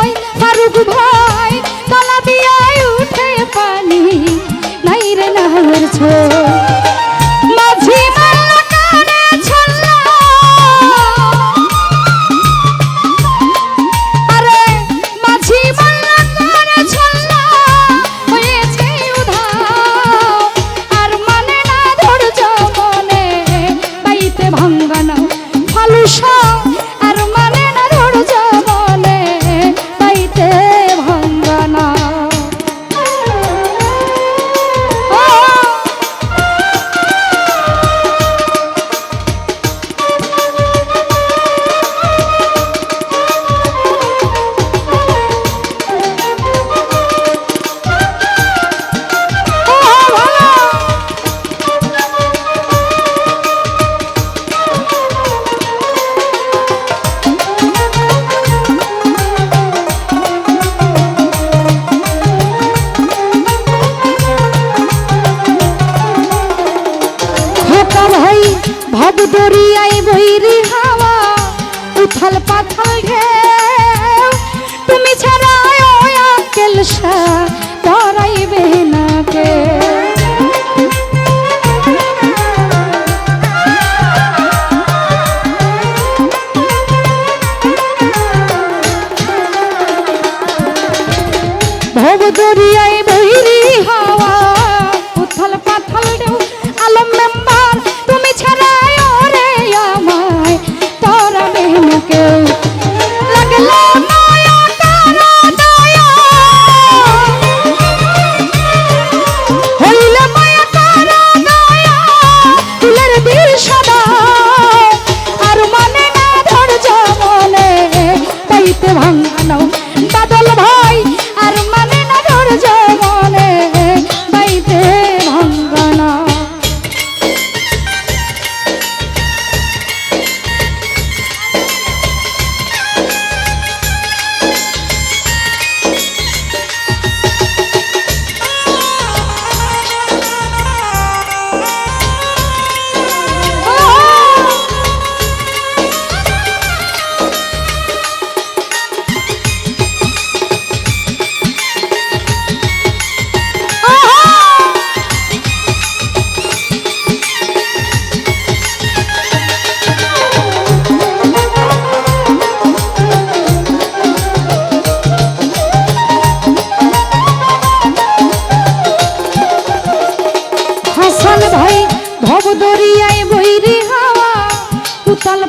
ভাই ফারুক ভাই তলা দিয়ে উঠে পানি। নাই রে নাহর ছোট ভব দরিয়ায় বৈরি হাওয়া উথাল পাথা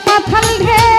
पथल ढेर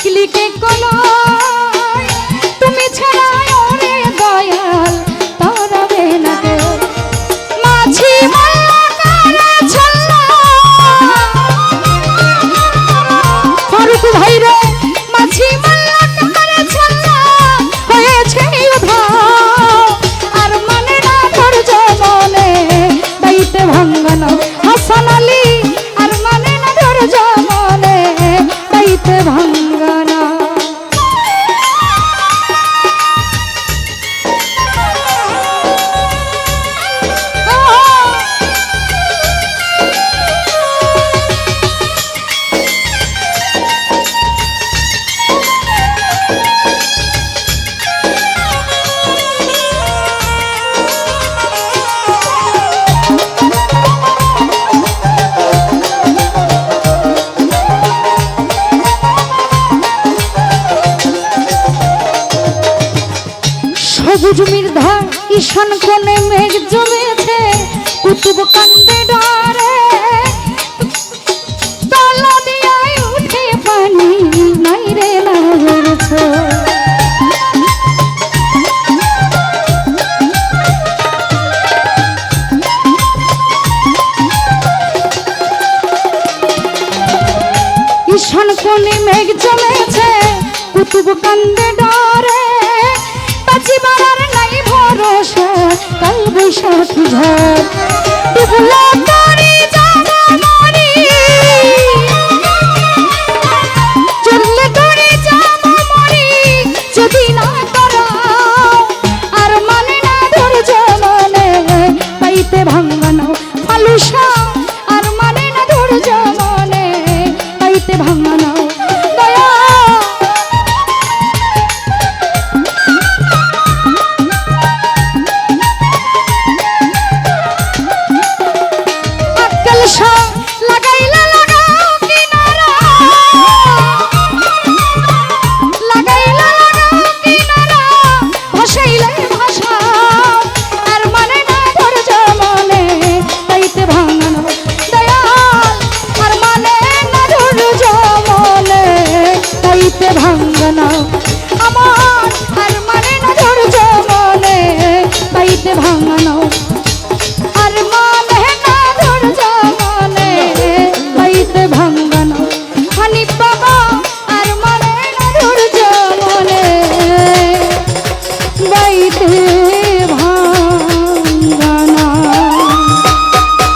লিখলি কে ভীষণ কোণে মেঘ জমেছে, কুতুব কান্দে ডরে। তলা দিয়ায় উঠে পানি নাই রে ভীষণ কোণে মেঘ জমেছে, কুতুব কান্দে ডরে। পাচিবার রস কাল বৈশাখী ঝড়।